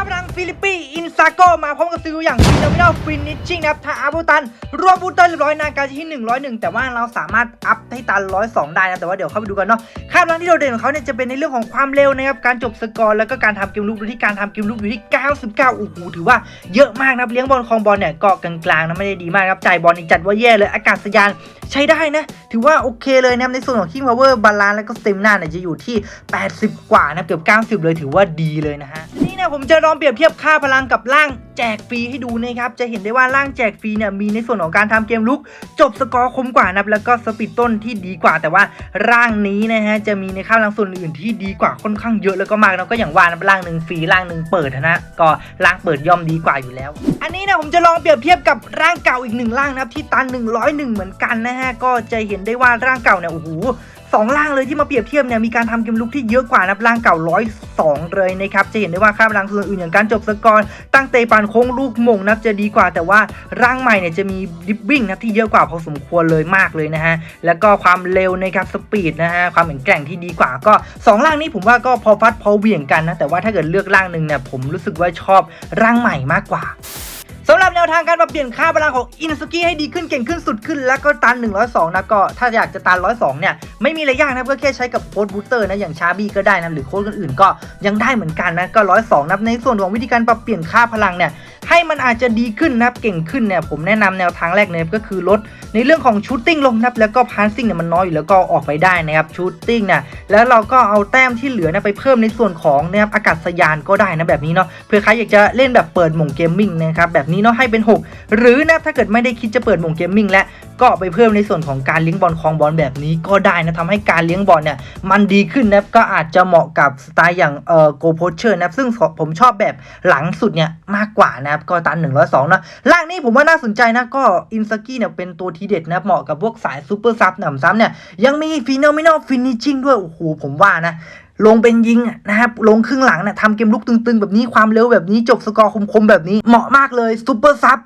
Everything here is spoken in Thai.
าพลังฟิลิปปิอินซาโกมาพร้อมกับสกิลอย่างฟิโนมินอลฟินิชชิ่งนะครับถ้าอัพบูตันรวมบูเตอร์เรียบร้อยนาการที่ 101 แต่ว่าเราสามารถอัพให้ตัน 102 ได้นะแต่ว่าเดี๋ยวเข้าไปดูกันเนาะค่าพลังที่โดดเด่นของเขาเนี่ยจะเป็นในเรื่องของความเร็วนะครับการจบสกอร์แล้วก็การทำเกมลุกโดยที่การทำเกมลุกอยู่ที่ 99โอ้โหถือว่าเยอะมากนะเลี้ยงบอลคลองบอลเนี่ยก็กลางๆนะไม่ได้ดีมากครับจ่ายบอลนี่จัดว่าแย่เลยอากาศยานใช้ได้นะถือว่าโอเคเลยนะในส่วนของ King Power บาลานแล้วก็สเตมนาเนี่ยจะอยู่ที่ 80 กว่านะเกือบ 90 เลยถือว่าดีเลยนะฮะ เนี่ยผมจะลองเปรียบเทียบค่าพลังกับร่างแจกฟรีให้ดูนะครับจะเห็นได้ว่าร่างแจกฟรีเนี่ยมีในส่วนของการทำเกมลุก จบสกอร์คมกว่านับแล้วก็สปีดต้นที่ดีกว่า แต่ว่าร่างนี้นะฮะจะมีในค่าพลังส่วนอื่นที่ดีกว่าค่อนข้างเยอะแล้วก็มากนะก็อย่างว่านะร่างหนึ่งฟรีร่างหนึ่งเปิดนะก็ร่างเปิดย่อมดีกว่าอยู่แล้ว อันนี้นะผมจะลองเปรียบเทียบกับร่างเก่าอีกหนึ่งร่างนะครับที่ตัน 101 เหมือนกันนะฮะก็จะเห็นได้ว่าร่างเก่าเนี่ยโอ้โห สองร่างเลยที่มาเปรียบเทียบเนี่ยมีการทำเกมลุกที่เยอะกว่านะครับร่างเก่า102 เลยนะครับจะเห็นได้ว่าค่าพลังส่วนอื่นอย่างการจบสกอร์ตั้งเตะปานโค้งลูกมงนับจะดีกว่า แต่ว่าร่างใหม่เนี่ยจะมีดิฟวิ่งนะที่เยอะกว่าพอสมควรเลยมากเลยนะฮะแล้วก็ความเร็วนะครับสปีดนะฮะความแข็งแกร่งที่ดีกว่าก็สองร่างนี้ผมว่าก็พอฟัดพอเหวี่ยงกันนะแต่ว่าถ้าเกิดเลือกร่างหนึ่งเนี่ยผมรู้สึกว่าชอบร่างใหม่มากกว่า แนวทางการปรับเปลี่ยนค่าพลังของอินสุกี้ให้ดีขึ้นเก่งขึ้นสุดขึ้น แล้วก็ตัน 102 นะก็ถ้าอยากจะตัน 102 เนี่ย ไม่มีอะไรยากนะก็แค่ใช้กับโค้ดบูสเตอร์นะอย่างชาบี้ก็ได้นะหรือโค้ดอื่นๆก็ยังได้เหมือนกันนะก็ 102นะในส่วนของวิธีการปรับเปลี่ยนค่าพลังเนี่ย ให้มันอาจจะดีขึ้นนะครับเก่งขึ้นเนี่ยผมแนะนำแนวทางแรกเนี่ยก็คือลดในเรื่องของชูตติ้งลงนะครับแล้วก็พาสซิ่งเนี่ยมันน้อยอยู่แล้วก็ออกไปได้นะครับชูตติ้งเนี่ยแล้วเราก็เอาแต้มที่เหลือนะไปเพิ่มในส่วนของนะครับอากาศยานก็ได้นะแบบนี้เนาะเผื่อใครอยากจะเล่นแบบเปิดหม่งเกมมิ่งนะครับแบบนี้เนาะให้เป็น 6 หรือนะถ้าเกิดไม่ได้คิดจะเปิดหม่งเกมมิ่งและ ก็ไปเพิ่มในส่วนของการเลี้ยงบอลคลองบอลแบบนี้ก็ได้นะทำให้การเลี้ยงบอลเนี่ยมันดีขึ้นนะก็อาจจะเหมาะกับสไตล์อย่างเอ่อโกโพเชอร์นะครับซึ่งผมชอบแบบหลังสุดเนี่ยมากกว่านะครับก็ตัน102นะล่างนี้ผมว่าน่าสนใจนะก็อินสกี้เนี่ยเป็นตัวทีเด็ดนะเหมาะกับพวกสายซูเปอร์ซับหนำซ้ำเนี่ยยังมีฟีโนมินอลฟินิชชิ่งด้วยโอ้โหผมว่านะลงเป็นยิงนะครับลงครึ่งหลังเนี่ยทำเกมลุกตึงๆ แบบนี้ความเร็วแบบนี้จบสกอร์คมๆ แบบนี้เหมาะมากเลยซูเปอร์ซับ